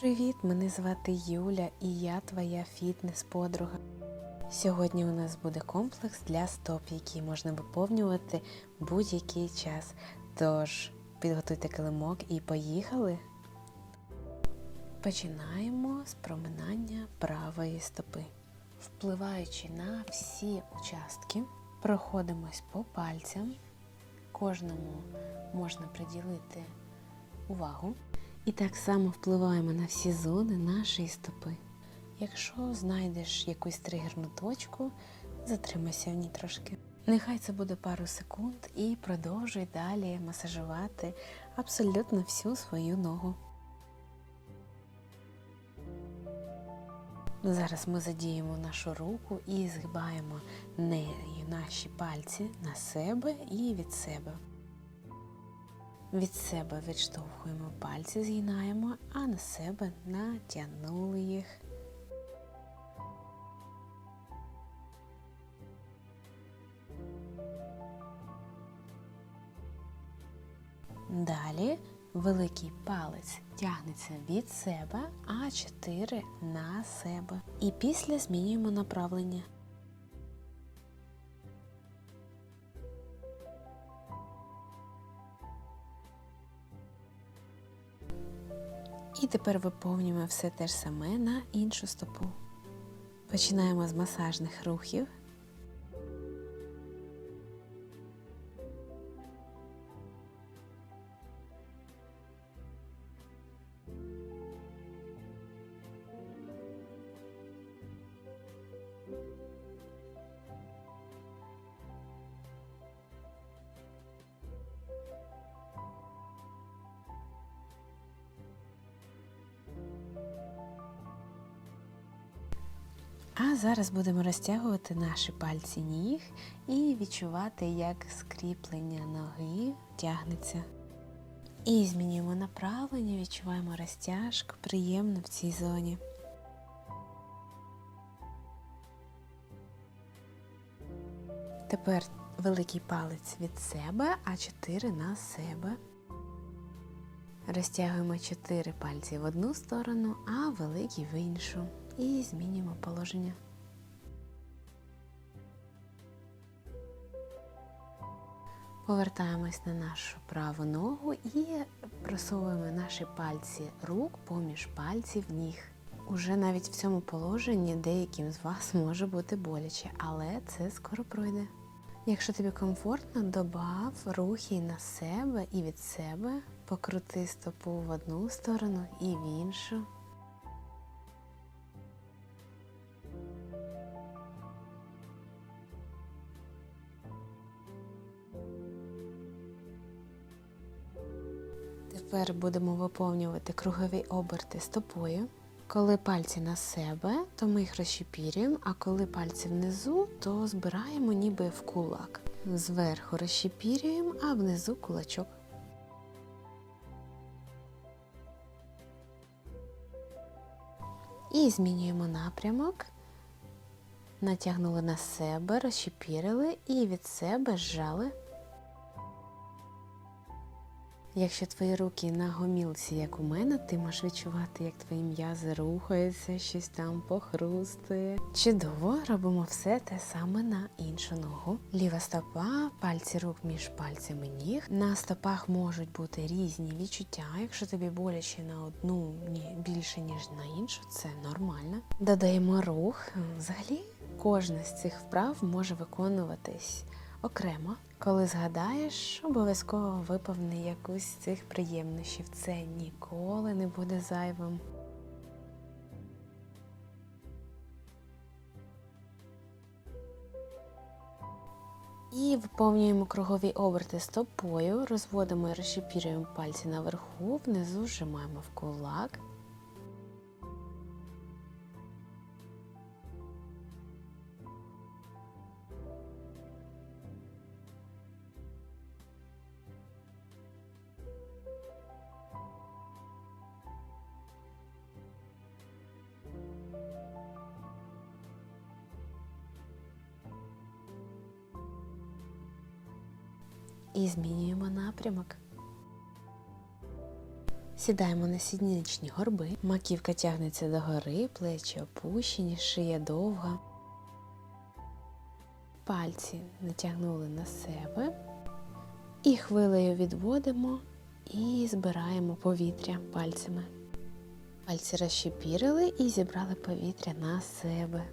Привіт, мене звати Юля і я твоя фітнес-подруга. Сьогодні у нас буде комплекс для стоп, який можна виповнювати будь-який час. Тож підготуйте килимок і поїхали. Починаємо з проминання правої стопи. Впливаючи на всі участки, проходимось по пальцям. Кожному можна приділити увагу. І так само впливаємо на всі зони нашої стопи. Якщо знайдеш якусь тригерну точку, затримайся в ній трошки. Нехай це буде пару секунд і продовжуй далі масажувати абсолютно всю свою ногу. Зараз ми задіємо нашу руку і згибаємо нею наші пальці на себе і від себе. Від себе відштовхуємо пальці, згинаємо, а на себе натягнули їх. Далі великий палець тягнеться від себе, а чотири на себе. І після змінюємо направлення. І тепер виповнюємо все те ж саме на іншу стопу. Починаємо з масажних рухів. А зараз будемо розтягувати наші пальці ніг і відчувати, як скріплення ноги тягнеться. І змінюємо направлення, відчуваємо розтяжку, приємно в цій зоні. Тепер великий палець від себе, а чотири на себе. Розтягуємо чотири пальці в одну сторону, а великий в іншу. І змінюємо положення. Повертаємось на нашу праву ногу і просовуємо наші пальці рук поміж пальців ніг. Уже навіть в цьому положенні деяким з вас може бути боляче, але це скоро пройде. Якщо тобі комфортно, добав рухи на себе і від себе, покрути стопу в одну сторону і в іншу. Тепер будемо виповнювати кругові оберти стопою. Коли пальці на себе, то ми їх розщепірюємо, а коли пальці внизу, то збираємо ніби в кулак. Зверху розщепірюємо, а внизу кулачок. І змінюємо напрямок. Натягнули на себе, розщепірили і від себе зжали. Якщо твої руки на гомілці, як у мене, ти можеш відчувати, як твої м'язи рухаються, щось там похрустує. Чудово, робимо все те саме на іншу ногу. Ліва стопа, пальці рук між пальцями ніг. На стопах можуть бути різні відчуття. Якщо тобі боляче на одну ні більше, ніж на іншу, це нормально. Додаємо рух. Взагалі, кожна з цих вправ може виконуватись окремо. Коли згадаєш, обов'язково виповни якусь з цих приємнощів. Це ніколи не буде зайвим. І виповнюємо кругові оберти стопою, розводимо і розщепірюємо пальці наверху, внизу зжимаємо в кулак. І змінюємо напрямок. Сідаємо на сідничні горби, маківка тягнеться догори, плечі опущені, шия довга. Пальці натягнули на себе. І хвилею відводимо і збираємо повітря пальцями. Пальці розщепірили і зібрали повітря на себе.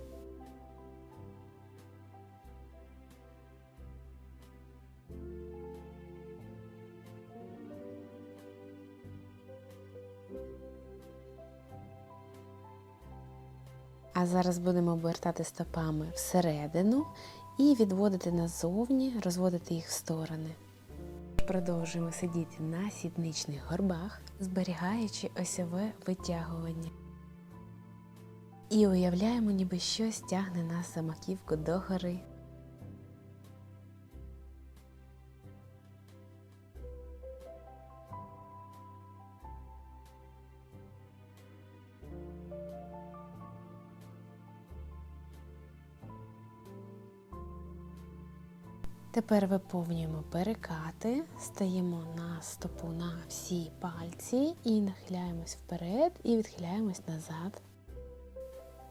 Зараз будемо обертати стопами всередину і відводити назовні, розводити їх в сторони. Продовжуємо сидіти на сідничних горбах, зберігаючи осьове витягування. І уявляємо, ніби щось тягне нас за маківку догори. Тепер виповнюємо перекати, стаємо на стопу на всі пальці і нахиляємось вперед і відхиляємось назад.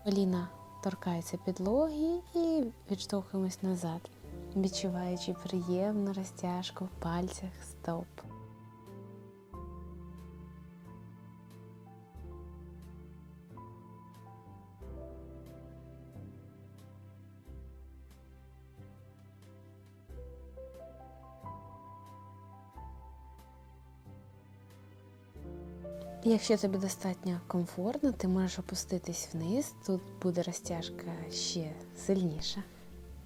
Коліна торкається підлоги і відштовхуємось назад, відчуваючи приємну розтяжку в пальцях стоп. Якщо тобі достатньо комфортно, ти можеш опуститись вниз, тут буде розтяжка ще сильніша.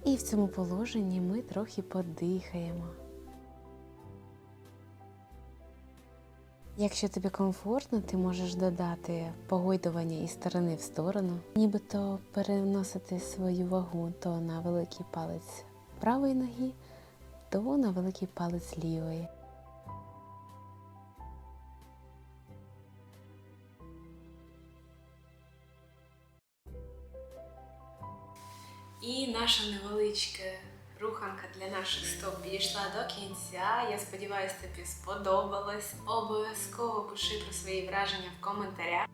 І в цьому положенні ми трохи подихаємо. Якщо тобі комфортно, ти можеш додати погойдування із сторони в сторону, нібито переносити свою вагу то на великий палець правої ноги, то на великий палець лівої. І наша невеличка руханка для наших стоп підійшла до кінця. Я сподіваюся, тобі сподобалось. Обов'язково пиши про свої враження в коментарях.